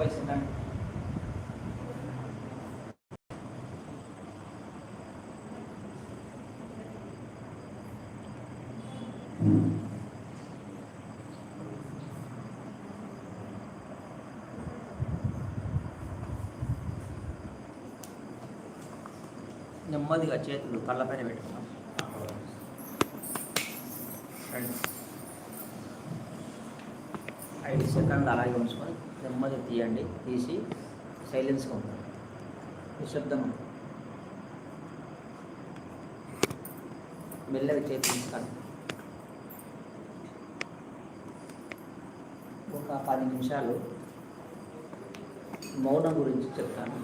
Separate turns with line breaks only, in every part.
Five second నెమ్మదిగా చేతులు కళ్ళపైన పెట్టుకున్నాం రండి. ఐదు సెకండ్లు అలాగే ఉంచుకొని నెమ్మది తీయండి తీసి సైలెన్స్గా ఉంటుంది నిశ్శబ్దం. మెల్లగా చేతిస్తాను ఒక పది నిమిషాలు మౌనం గురించి చెప్తాను.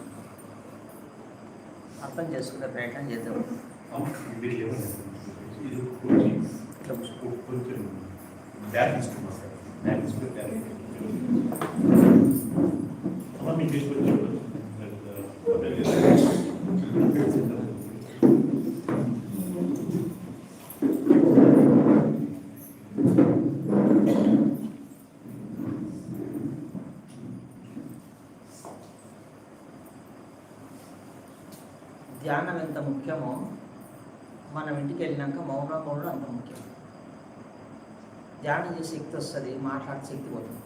అర్థం చేసుకునే ప్రయత్నం చేద్దాం.
ఇది కొంచెం బ్యాలెన్స్ బ్యాలెన్స్
ధ్యానం ఎంత ముఖ్యమో మనం ఇంటికి వెళ్ళినాక మౌనం కూడా అంత ముఖ్యం. ధ్యానం చేసే శక్తి వస్తుంది మాట్లాడే శక్తి పోతుంది.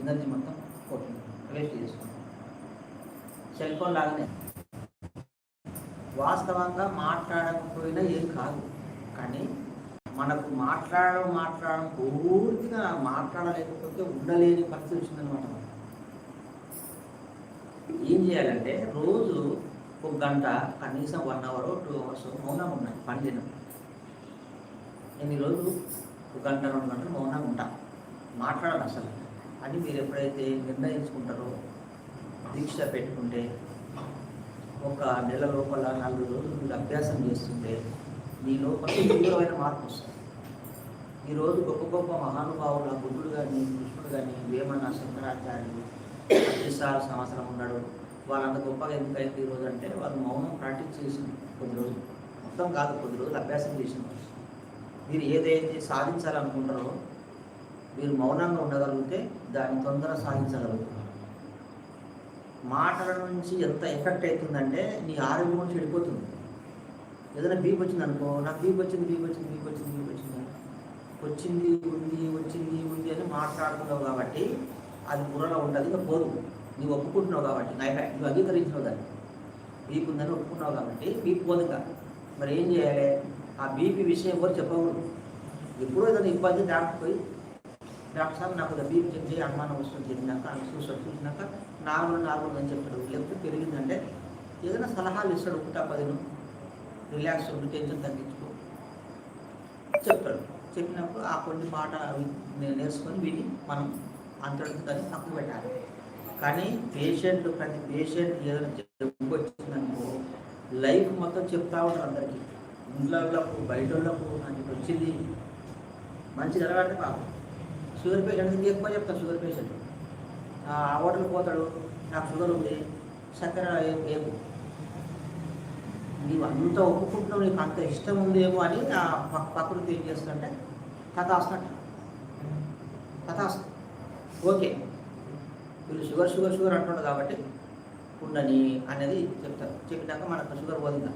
ఎనర్జీ మొత్తం పోతుంది. వేస్ట్ చేసుకుంటాం. సెల్ ఫోన్ లాగానే. వాస్తవంగా మాట్లాడకపోయినా ఏం కాదు. కానీ మనకు మాట్లాడడం మాట్లాడడం పూర్తిగా మాట్లాడలేకపోతే ఉండలేని పరిస్థితి వచ్చిందనమాట ఏం చేయాలంటే రోజు ఒక గంట కనీసం వన్ అవర్ టూ అవర్స్ మౌనంగా ఉన్నాయి పని చేయడం. నేను ఈరోజు ఒక గంట రెండు గంటలు మౌనంగా ఉంటాం. మాట్లాడాలి అసలు. అని మీరు ఎప్పుడైతే నిర్ణయించుకుంటారో దీక్ష పెట్టుకుంటే ఒక నెల లోపల నాలుగు రోజులు మీరు అభ్యాసం చేస్తుంటే మీ లోపల తీవ్రమైన మార్పు వస్తుంది. ఈరోజు గొప్ప గొప్ప మహానుభావుల బుద్ధుడు కానీ కృష్ణుడు కానీ వేమన శంకరాచార్యులు పచ్చిసార్ సంవత్సరం ఉన్నాడు. వాళ్ళంత గొప్పగా ఎందుకైంది ఈరోజు అంటే వాళ్ళు మౌనం ప్రాక్టీస్ చేసింది కొద్ది రోజులు. మొత్తం కాదు కొద్ది రోజులు అభ్యాసం చేసిన మీరు ఏదైతే సాధించాలనుకుంటారో మీరు మౌనంగా ఉండగలిగితే దాన్ని తొందర సాధించగలుగుతారు. మాటల నుంచి ఎంత ఎఫెక్ట్ అవుతుందంటే నీ ఆరోగ్యం నుంచి వెళ్ళిపోతుంది ఏదైనా బీప్ వచ్చింది అనుకో నాకు బీప్ వచ్చింది బీప్ వచ్చింది బీప్ వచ్చింది బీప్ వచ్చింది వచ్చింది ఉంది వచ్చింది ఉంది అని మాట్లాడుతున్నావు కాబట్టి అది బుర్రలో ఉంటుంది ఇంకా పోదు. నువ్వు ఒప్పుకుంటున్నావు కాబట్టి నా నువ్వు అంగీకరించినావు దాన్ని. బీపీ ఉందని ఒప్పుకున్నావు కాబట్టి బీపీ పోదు ఇంకా. మరి ఏం చేయాలి? ఆ బీపీ విషయం ఎవరు చెప్పకూడదు. ఎప్పుడో ఏదైనా ఇబ్బంది దాటిపోయి పోయి డాక్టర్ సార్ నాకు ఒక బీపీ చెక్ చేయి అనుమానం వస్తుంది చెప్పినాక ఆయన చూసాడు చూసినాక నార్మల్ నార్మల్ అని చెప్తాడు లేకపోతే పెరిగిందంటే ఏదైనా సలహాలు ఇస్తాడు ఒకటా పదిను. రిలాక్స్ ఉండి టెన్షన్ తగ్గించుకో. చెప్తాడు. చెప్పినప్పుడు ఆ కొన్ని మాట నేర్చుకొని విని మనం అంతటితో దాన్ని తక్కువ పెట్టాలి. కానీ పేషెంట్ ప్రతి పేషెంట్ ఏదైనా జబ్బు వచ్చిందనుకో లైఫ్ మొత్తం చెప్తా ఉంటారు అందరికీ. ఇంట్లో వాళ్ళకు బయట వాళ్ళకు నాకు వచ్చింది. మంచి జరగాలంటే పాపం షుగర్ పేషెంట్ ఇంకా ఎక్కువ చెప్తాను షుగర్ పేషెంట్. ఆ పోతాడు నాకు షుగర్ ఉంది చక్కెర ఏమో ఏము నీవు అంత ఒప్పుకుంటున్నావు నీకు అంత ఇష్టం ఉందేమో అని ఆ పక్క ప్రకృతి ఏం చేస్తుంటే కథ వస్తున్నట్టు ఓకే. వీళ్ళు షుగర్ షుగర్ షుగర్ అంటున్నాడు కాబట్టి ఉండని అనేది చెప్తారు. చెప్పినాక మనకు షుగర్ పోదిందా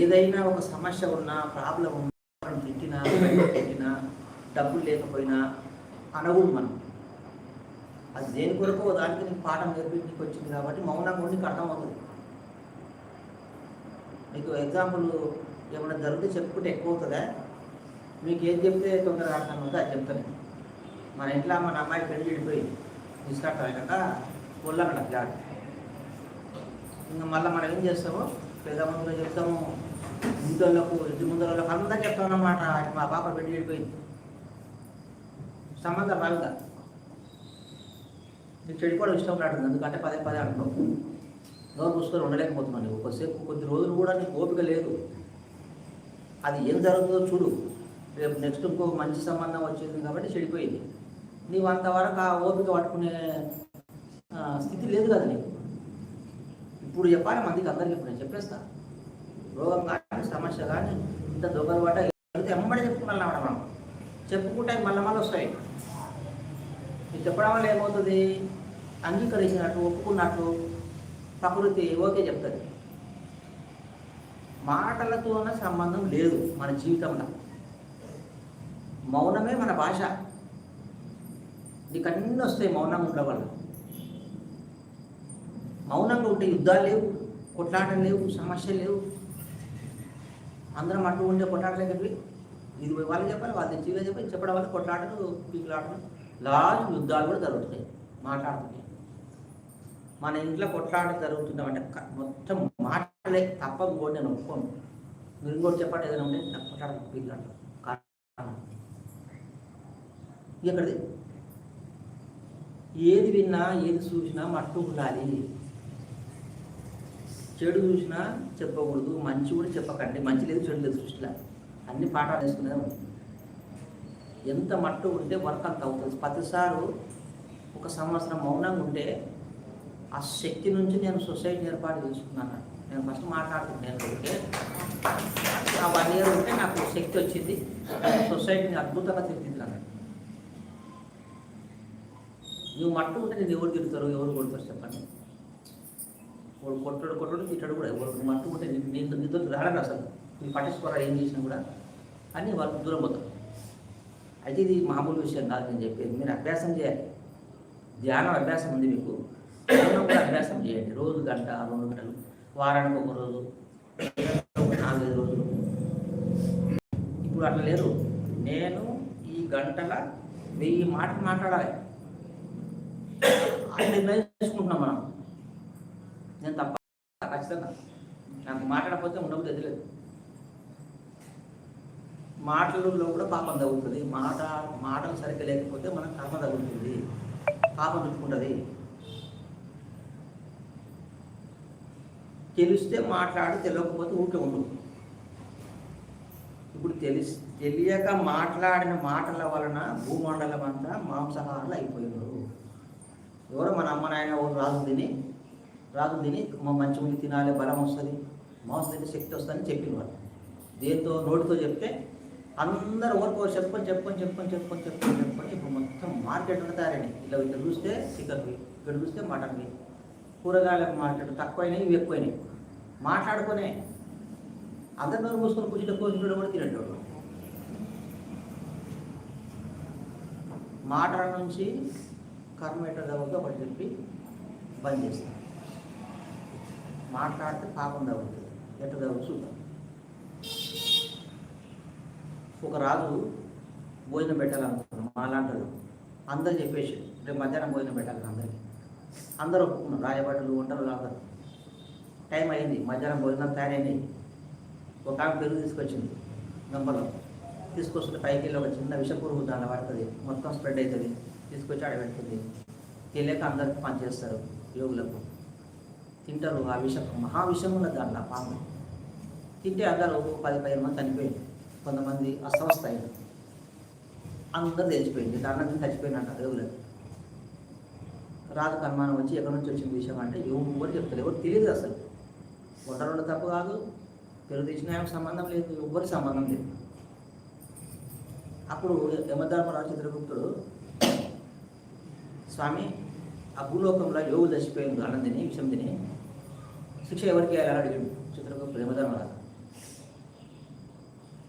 ఏదైనా ఒక సమస్య ఉన్నా ప్రాబ్లం ఉన్నా మనం తిట్టినా తిట్టినా డబ్బులు లేకపోయినా అనవు మనం. అది దేని కొరకు దానికి నీకు పాఠం నేర్పి నీకు వచ్చింది కాబట్టి మౌనంగా ఉండి నీకు అర్థమవుతుంది. మీకు ఎగ్జాంపుల్ ఏమైనా జరిగితే చెప్పుకుంటే ఎక్కువ అవుతుందా మీకు ఏం చెప్తే తొందరగా అర్థం అవుతుందో అది చెప్తాను మన ఇంట్లో మన అమ్మాయి పెళ్ళి వెళ్ళిపోయి తీసుకుంటాం అయినాక పొల్లక్కడ జాడు ఇంకా మళ్ళీ మనం ఏం చేస్తాము? పెద్దమందులో చెప్తాము. ఇంటోళ్ళకు ఇంటి ముందర వాళ్ళకు అందరూ చెప్తాం అన్నమాట మా పాప పెళ్ళి వెళ్ళిపోయింది సంబంధం రాలుగా నీకు చెడిపోవడం ఇష్టం రావట్లేదు ఎందుకంటే పదే పదే అంటున్నావు. నోరు మూసుకొని ఉండలేకపోతున్నాను నువ్వు కొద్దిసేపు కొద్ది రోజులు కూడా నీకు ఓపిక లేదు. అది ఏం జరుగుతుందో చూడు. రేపు నెక్స్ట్ ఇంకో మంచి సంబంధం వచ్చింది కాబట్టి చెడిపోయింది. నీవు అంతవరకు ఆ ఓపిక పట్టుకునే స్థితి లేదు కదా నీకు. ఇప్పుడు చెప్పాలి మందికి అందరికీ ఇప్పుడు నేను చెప్పేస్తా. రోగం కానీ సమస్య కానీ ఇంత దొంగలు పడ్డ ఎమ్మడి చెప్పుకున్నాను మనం చెప్పుకుంటే మళ్ళీ మళ్ళీ వస్తాయి. ఇది చెప్పడం వల్ల ఏమవుతుంది? అంగీకరించినట్టు ఒప్పుకున్నట్టు ప్రకృతి ఓకే చెప్తుంది. మాటలతోన సంబంధం లేదు మన జీవితంలో. మౌనమే మన భాష. నీకు అన్నీ వస్తాయి మౌనంగా ఉండడం వల్ల. మౌనంగా ఉంటే యుద్ధాలు లేవు కొట్లాటలు లేవు సమస్యలు లేవు. అందరం అటు ఉండే కొట్లాటలే ఇది వాళ్ళు వాళ్ళకి చెప్పాలి వాళ్ళు తెచ్చి చెప్పి చెప్పడం వల్ల కొట్లాటలు పీకులాటలు లాస్ట్ యుద్ధాలు కూడా జరుగుతున్నాయి మాట్లాడుతున్నాయి మన ఇంట్లో కొట్లాట జరుగుతుందంటే మొత్తం మాటలే తప్ప ఇంకోటి నేను ఒప్పుకోను. మీరు ఇంకోటి చెప్పండి ఏదైనా ఉంటే నాకు కొట్లాట పీకులాట కారణం? ఎక్కడిది? ఏది విన్నా ఏది చూసినా మట్టు ఉండాలి. చెడు చూసినా చెప్పకూడదు మంచి కూడా చెప్పకండి. మంచి లేదు చెడు లేదు సృష్టిలో అన్ని పాఠాలు వేసుకునే ఎంత మట్టు ఉంటే వర్క్ అంత అవుతుంది. ప్రతిసారి ఒక సంవత్సరం మౌనంగా ఉంటే ఆ శక్తి నుంచి నేను సొసైటీని ఏర్పాటు చేసుకున్నాను. నేను ఫస్ట్ మాట్లాడుతున్నాను ఉంటే ఆ వన్ ఇయర్ ఉంటే నాకు శక్తి వచ్చింది. సొసైటీని అద్భుతంగా తీర్చిదిద్దాను. నువ్వు మట్టు ఉంటే నేను ఎవరు తిరుగుతారు ఎవరు కొడతారు చెప్పండి? వాడు కొట్టడు కొట్టడు తిట్టడు కూడా. ఎవరు మట్టు ఉంటే నేను నీతో నీతో రాడరు అసలు. నువ్వు పట్టించుకోరా ఏం చేసినా కూడా అని వాళ్ళు దూరం పోతారు. అయితే ఇది మామూలు విషయం కాదు నేను చెప్పేది. మీరు అభ్యాసం చేయాలి. ధ్యానం అభ్యాసం ఉంది మీకు. ధ్యానం కూడా అభ్యాసం చేయండి. రోజు గంట రెండు గంటలు వారానికి ఒక రోజు నాలుగైదు రోజులు. ఇప్పుడు అట్లా లేరు నేను ఈ గంటల వెయ్యి మాటలు మాట్లాడాలి. అది నిర్ణయించుకుంటున్నాం మనం. నేను తప్ప ఖచ్చితంగా. నాకు మాట్లాడకపోతే ఉండబుద్ధి తెలియదు మాటలలో కూడా పాపం తగ్గుతుంది మాట మాటలు సరిగ్గా లేకపోతే మన కర్మ తగ్గుతుంది పాపం చుట్టుకుంటుంది తెలిస్తే మాట్లాడి తెలియకపోతే ఊరికే ఉండదు ఇప్పుడు తెలిసి తెలియక మాట్లాడిన మాటల వలన భూమండలం అంతా మాంసాహారాలు అయిపోయినారు. ఎవరో మన అమ్మ నాయన రాజు తిని రాజు తిని మా మంచి మంది తినాలి బలం వస్తుంది. మాంసం తింటే శక్తి వస్తుందని చెప్పిన వాళ్ళు దేంతో నోటితో చెప్తే అందరూ ఓరుకో చెప్పుకొని చెప్పుకొని చెప్పుకొని చెప్పుకొని చెప్పుకొని చెప్పుకొని ఇప్పుడు మొత్తం మార్కెట్ అంతా తయారండి ఇలా ఇక్కడ చూస్తే చికెన్వి ఇక్కడ చూస్తే మటన్వి కూరగాయలకు మార్కెట్ తక్కువైనాయి ఇవి ఎక్కువైనాయి. మాట్లాడుకునే అందరి నోరు కూసుకొని కూర్చుంటే కోసుకుంటే కూడా తినేటోడు. మాటల నుంచి కర్మేటర్ ఎట్ట ఒకటి చెప్పి బంద్ చేస్తాం. మాట్లాడితే పాపం తగ్గుతుంది ఎట్ట దగ్గర చూద్దాం. ఒక రాజు భోజనం పెట్టాలనుకున్నాం మాలాంటి అందరు చెప్పేసి రేపు మధ్యాహ్నం భోజనం పెట్టాలని అందరికీ. అందరూ ఒప్పుకున్నారు. రాయబడ్డలు వంటలు అందరూ టైం అయింది మధ్యాహ్నం భోజనం తయారైంది. ఒక ఆమె పెరుగు తీసుకొచ్చింది గంపలో. తీసుకొస్తుంటే పైకి వెళ్ళి ఒక చిన్న విషపురుగు దానిలో పడుతుంది. మొత్తం స్ప్రెడ్ అవుతుంది. తీసుకొచ్చి ఆడబెడుతుంది తెలియక అందరికి పనిచేస్తారు యోగులకు. తింటారు ఆ విషం మహావిషం ఉన్నది దాంట్లో పాము తింటే అందరూ పది పదిహేను మంది చనిపోయింది కొంతమంది అస్వస్థ అయ్యారు అందరూ తెలిసిపోయింది. దాంట్లో చచ్చిపోయినట్ట యోగులకు రాజుకు కనుమానం వచ్చి ఎక్కడి నుంచి వచ్చిన విషయం అంటే ఎవరు చెప్తారు ఎవరు తెలియదు అసలు. వంటలు తప్పు కాదు పెరుగు తెచ్చిన ఆయనకు సంబంధం లేదు ఎవ్వరికి సంబంధం లేదు. అప్పుడు యమధర్మరాజు చిత్రగుప్తుడు స్వామి ఆ భూలోకంలో యోగు చచ్చిపోయింది అన్నం విషం తిని శిక్ష ఎవరికి వేయాలని అడిగాడు చిత్రగుప్తుడు యమధర్మరాజు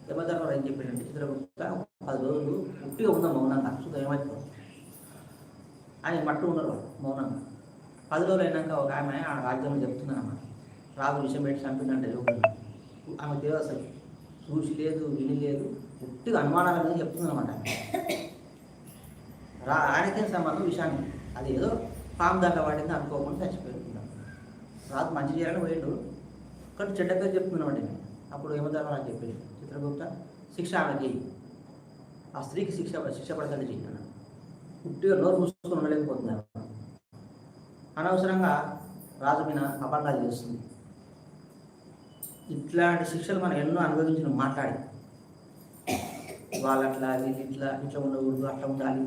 యమధర్మరావు ఏం చెప్పాడంటే చిత్రగుప్త పది రోజులు పుట్టిగా ఉన్న మౌనంగా చూద్దాం ఏమైపోతుంది ఆయన మట్టు ఉన్నారు మౌనంగా. పది రోజులు అయినాక ఒక ఆమె ఆ రాజ్యంలో చెప్తుందన్నమాట రాజు విషయం పెట్టి చంపిందంటే యోగులు ఆమె తెలియదు అసలు చూసి లేదు విని లేదు పుట్టిగా అనుమానాలు అనేది చెప్తుందన్నమాట రా ఆయనకేం సంబంధం విషయాన్ని అది ఏదో పాము దాకా పడింది అనుకోకుండా చచ్చిపోయింది. రాజు మంచి చేయాలని పోయిండు కానీ చెడ్డ పేరు చెప్తున్నామండి అప్పుడు ఏమధర్మరాజు చెప్పింది. చిత్రగుప్త శిక్ష ఆమెకి ఆ స్త్రీకి శిక్ష శిక్ష పడకండి చెప్పాను పుట్టిగా నోరు మూసుకొని ఉండలేకపోతున్నారు. అనవసరంగా రాజు మీద అపరాధాలు చేస్తుంది. ఇట్లాంటి శిక్షలు మనం ఎన్నో అనుభవించిన మాట్లాడి. వాళ్ళు అట్లా వీళ్ళు ఇట్లా ఇట్లా ఉండకూడదు అట్లా ఉండాలి.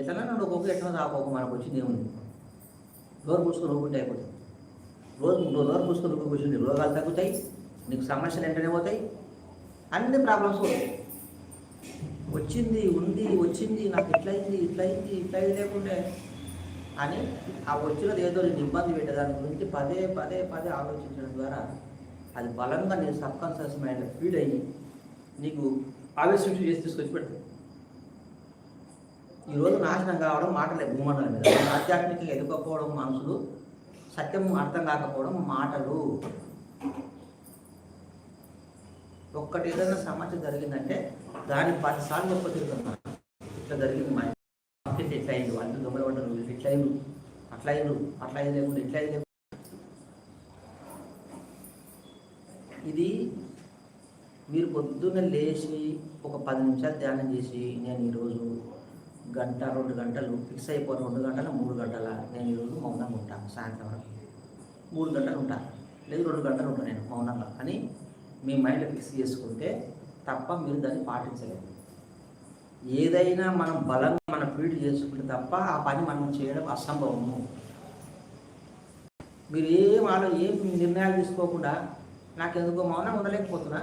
ఎట్లా నన్ను ఒక్కొక్క ఎట్లా రాకపోక మనకు వచ్చింది ఏముంది? నోరు మూసుకొని ఊరుకుంటే అయిపోతుంది. రోజు నువ్వు నోరు మూసుకొని కూర్చుని కూర్చుంది రోగాలు తగ్గుతాయి నీకు సమస్యలు వెంటనే పోతాయి అన్ని ప్రాబ్లమ్స్ పోతాయి. వచ్చింది ఉంది వచ్చింది నాకు ఇట్లయింది ఇట్లయింది ఇట్లయింది లేకుంటే అని ఆ వచ్చినది ఏదో నేను ఇబ్బంది పెట్టేదాని గురించి పదే పదే పదే ఆలోచించడం ద్వారా అది బలంగా నేను సబ్కాన్షియస్ మైండ్ ఫీడ్ అయ్యి నీకు ఆవేశం చేసి తీసుకొచ్చి పెడతాను ఈరోజు నాశనం కావడం మాటలే భూమండలం మీద. ఆధ్యాత్మికంగా ఎదుకోకపోవడం మనుషులు సత్యం అర్థం కాకపోవడం మాటలు. ఒక్కటి ఏదైనా సమస్య జరిగిందంటే దాన్ని పదిసార్లు గొప్ప తిరుగుతున్నా. ఇట్లా జరిగింది మా ఇంట్లో. ఇట్లా అయింది. వాళ్ళు దొంగలు పడ్డారు. వీళ్ళు ఇట్లా అయింది అట్లా అయింది అట్లా అయింది లేకుండా ఇట్లా అయింది ఇది మీరు పొద్దున్న లేచి ఒక పది నిమిషాలు ధ్యానం చేసి నేను ఈరోజు గంట రెండు గంటలు ఫిక్స్ అయిపోయి రెండు గంటల మూడు గంటల నేను ఈరోజు మౌనంగా ఉంటాను సాయంత్రం వరకు. మూడు గంటలు ఉంటాను లేదు రెండు గంటలు ఉంటాను నేను మౌనంగా. అని మీ మైండ్లో ఫిక్స్ చేసుకుంటే తప్ప మీరు దాన్ని పాటించలేదు ఏదైనా మనం బలంగా మనం ఫీడ్ చేసుకుంటే తప్ప ఆ పని మనం చేయడం అసంభవము. మీరు ఏం ఆలో ఏం నిర్ణయాలు తీసుకోకుండా నాకు ఎందుకో మౌనం ఉండలేకపోతున్నా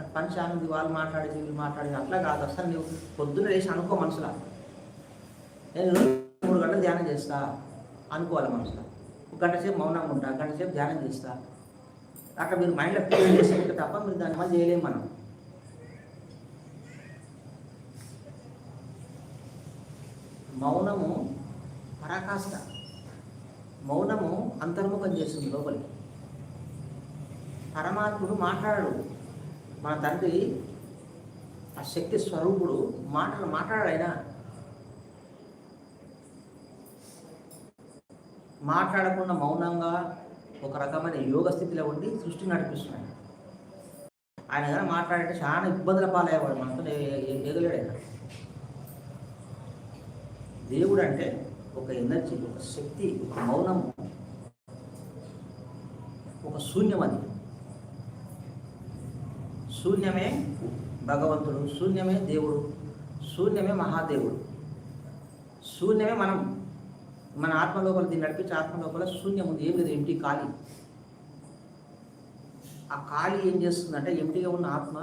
పంచాను వాళ్ళు మాట్లాడి వీళ్ళు మాట్లాడి అట్లా కాదు. అసలు నువ్వు పొద్దున్న లేచి అనుకో మనసులా. నేను మూడు గంటలు ధ్యానం చేస్తా అనుకోవాలి మనసులో. ఒక గంట సేపు మౌనంగా ఉంటా గంట సేపు ధ్యానం చేస్తా. అక్కడ మీరు మైండ్లో క్లియర్ చేసుకుంటే తప్ప మీరు దాన్ని మళ్ళీ చేయలేము మనం. మౌనము పరాకాష్ట. మౌనము అంతర్ముఖం చేస్తుంది లోపలికి. పరమాత్ముడు మాట్లాడడు. మన తండ్రి ఆ శక్తి స్వరూపుడు మాటలు మాట్లాడాడు మాట్లాడకుండా మౌనంగా ఒక రకమైన యోగ స్థితిలో ఉండి సృష్టి నడిపిస్తున్నాడు. ఆయన కానీ మాట్లాడితే చాలా ఇబ్బందుల పాలయ్యేవాడు మనతో ఎగలేడు దేవుడు అంటే ఒక ఎనర్జీ ఒక శక్తి ఒక మౌనము ఒక శూన్యం అది. శూన్యమే భగవంతుడు శూన్యమే దేవుడు శూన్యమే మహాదేవుడు. శూన్యమే మనం మన ఆత్మ లోపల దీన్ని నడిపించి ఆత్మ లోపల శూన్యం ఉంది. ఏం లేదు ఎంటీ ఖాళీ. ఆ ఖాళీ ఏం చేస్తుందంటే ఎంటీగా ఉన్న ఆత్మ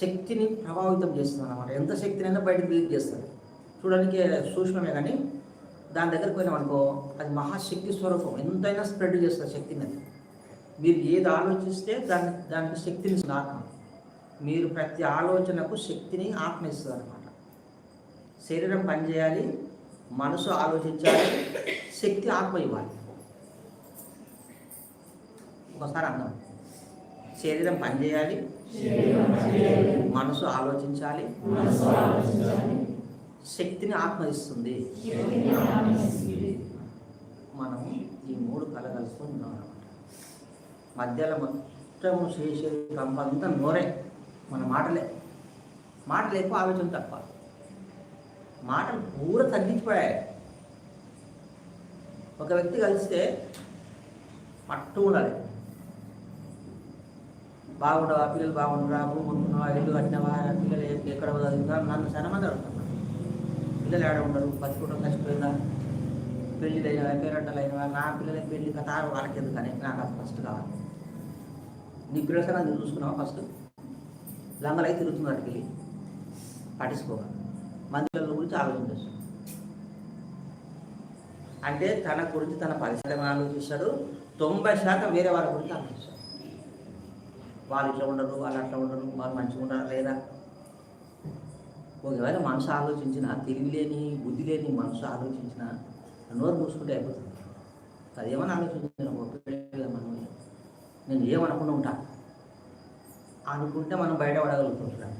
శక్తిని ప్రభావితం చేస్తుంది అనమాట ఎంత శక్తినైనా బయట రిలీజ్ చేస్తుంది. చూడడానికి సూక్ష్మమే కానీ దాని దగ్గరికి పోయినాం అనుకో అది మహాశక్తి స్వరూపం. ఎంతైనా స్ప్రెడ్ చేస్తుంది శక్తిని. అది మీరు ఏది ఆలోచిస్తే దాన్ని దానికి శక్తిని ఆత్మ. మీరు ప్రతి ఆలోచనకు శక్తిని ఆత్మ ఇస్తుంది అనమాట శరీరం పనిచేయాలి మనసు ఆలోచించాలి శక్తి ఆత్మ ఇవ్వాలి. ఒకసారి అన్నాం శరీరం పనిచేయాలి మనసు ఆలోచించాలి శక్తిని ఆత్మ ఇస్తుంది మనం ఈ మూడు కలగలుసుకొని ఉన్నాం అనమాట మధ్యలో మొత్తం చేసే కంపంతా నోరే. మన మాటలే. మాటలు ఎక్కువ ఆలోచన తప్ప. మాటలు పూర తగ్గించిపోయాయి. ఒక వ్యక్తి కలిస్తే పట్టు ఉండాలి. బాగుండవా? పిల్లలు బాగుండరా? భూమి ఉంటున్నావా ఇల్లు కట్టినవా? పిల్లలు ఎక్కడ చదువుతా నన్ను చాలా మంది అడుగుతున్నారు పిల్లలు ఏడ ఉండరు? బతికుంటాం కష్టపోయిందా? పెళ్ళిళ్ళు అయినవా? పేరెంటలు అయినవా? నా పిల్లలకి పెళ్ళి కథ వాళ్ళకి ఎందుకని నాకు అది ఫస్ట్ కావాలి. నీ పిల్లల సంగతి చూసుకున్నావా ఫస్ట్ లంగలై తిరుగుతుంది వెళ్ళి పట్టించుకోక. మంది గురించి ఆలోచించచ్చు. అంటే తన గురించి తన పరిసరం ఆలోచిస్తాడు. తొంభై శాతం వేరే వాళ్ళ గురించి ఆలోచిస్తాడు. వాళ్ళు ఇట్లా ఉండరు వాళ్ళు అట్లా ఉండరు వాళ్ళు మంచిగా ఉండరు లేదా? ఒకవేళ మనసు ఆలోచించిన తెలివి లేని బుద్ధి లేని మనసు ఆలోచించిన నోరు మూసుకుంటే అయిపోతుంది. అదేమని ఆలోచించిన ఒక మనం నేను ఏమనకుండా ఉంటాను అనుకుంటే మనం బయట పడగలుగుతుంటాం.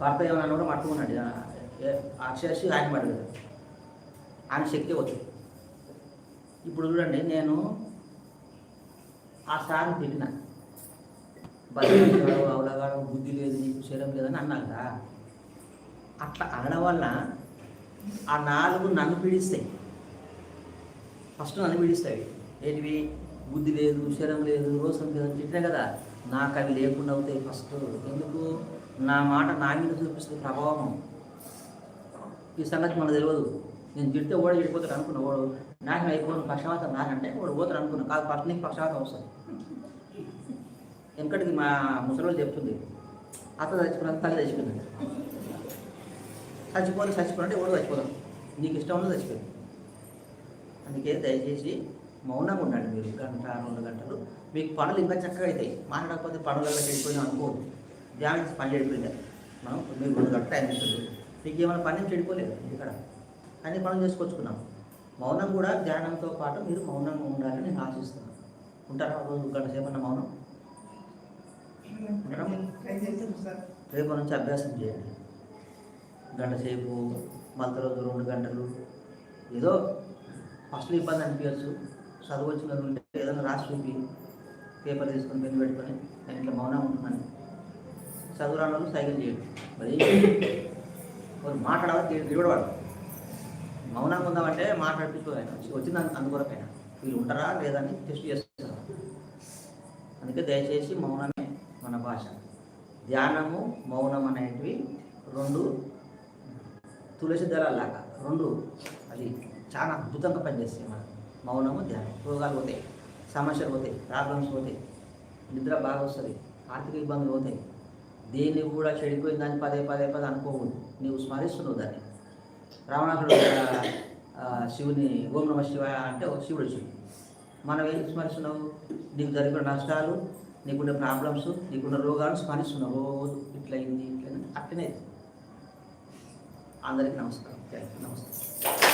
భర్త ఏమన్నా కూడా మట్టుకున్నాడు అక్షరసి ఆయన పడలేదు ఆయన శక్తి వచ్చింది ఇప్పుడు చూడండి నేను ఆ సార్ని తిట్టిన. బతికినాడు అవలగాడు బుద్ధి లేదు నీకు శరీరం లేదని అన్నా కదా. అట్లా అనడం వల్ల ఆ నాలుగు నన్ను పీడిస్తాయి. ఫస్ట్ నన్ను పీడిస్తాయి. ఏంటివి? బుద్ధి లేదు శరం లేదు రోసం లేదు అని చెప్పినా కదా నాకు అవి లేకుండా అవుతాయి ఫస్ట్. ఎందుకు? నా మాట నా మీద చూపిస్తుంది ప్రభావం. ఈ సంగతి మనకు తెలియదు. నేను తిడితే ఓడ చెడిపోతాడు అనుకున్నా వాడు. నాకు అయిపోయిన పక్షవాతం నాకంటే వాడు పోతాడు అనుకున్నా. కాదు ఫస్ట్ నీకు పక్షవాతం వస్తుంది. వెనకటికి మా ముసలి చెప్తుంది. అత్త చచ్చిపోయిన తల్లి చచ్చిపోయింది. చచ్చిపోతే చచ్చిపోయినంటే ఓడు చచ్చిపోతాం నీకు ఇష్టం ఉన్నది చచ్చిపోయింది అందుకే దయచేసి మౌనంగా ఉండండి మీరు. గంట రెండు గంటలు. మీకు పనులు ఇంకా చక్కగా అవుతాయి మాట్లాడకపోతే పనులలో చెడిపోయినా అనుకోవద్దు ధ్యానం పని చెడిపోయిందా? మనం మీరు రెండు గంటలు టైం ఇస్తుంది మీకు ఏమైనా పని చెడిపోలేదు ఇక్కడ. అన్ని పనులు చేసుకొచ్చుకున్నాం. మౌనం కూడా ధ్యానంతో పాటు మీరు మౌనంగా ఉండాలని నేను ఆశిస్తున్నాను. ఉంటారా రోజు గంట సేపు అన్న మౌనం? రేపు నుంచి అభ్యాసం చేయండి. గంట సేపు మళ్ళీ రోజు రెండు గంటలు. ఏదో ఫస్ట్ ఇబ్బంది అనిపించచ్చు చదువు వచ్చిన వాళ్ళు ఉంటే ఏదైనా రాసి చూపి పేపర్ తీసుకొని పెన్ను పెట్టుకొని నేను ఇట్లా మౌనం ఉంటున్నాను. చదువు రాని వాళ్ళు సైకిల్ చేయడు మరి ఒక మాట్లాడాలి తిరగడవాడు. మౌనంగా ఉందామంటే మాట్లాడిపించుకోవాలి వచ్చింది అందు- అందుకొరకైనా వీళ్ళు ఉంటారా అని టెస్ట్ చేస్తారు. అందుకే దయచేసి మౌనమే మన భాష. ధ్యానము మౌనం అనేటివి రెండు తులసి దళాలాగా రెండు. అది చాలా అద్భుతంగా పనిచేస్తాయి మన మౌనము ధ్యానం. రోగాలు పోతాయి. సమస్యలు పోతాయి. ప్రాబ్లమ్స్ పోతాయి. నిద్ర బాగా వస్తుంది. ఆర్థిక ఇబ్బందులు పోతాయి. దేన్ని కూడా చెడిపోయిన దాన్ని పదే పదే పదే అనుకోకూడదు. నీవు స్మరిస్తున్నావు దాన్ని. రావణాసుడు శివుని ఓం నమ శివ అంటే శివుడు శివుడు మనం ఏం స్మరిస్తున్నావు? నీకు జరిగిన నష్టాలు నీకున్న ప్రాబ్లమ్స్ నీకున్న రోగాలు స్మరిస్తున్నావు. రోజు ఇట్లయింది ఇట్లయింది. అట్లనే. అందరికీ నమస్కారం. థ్యాంక్ యూ నమస్కారం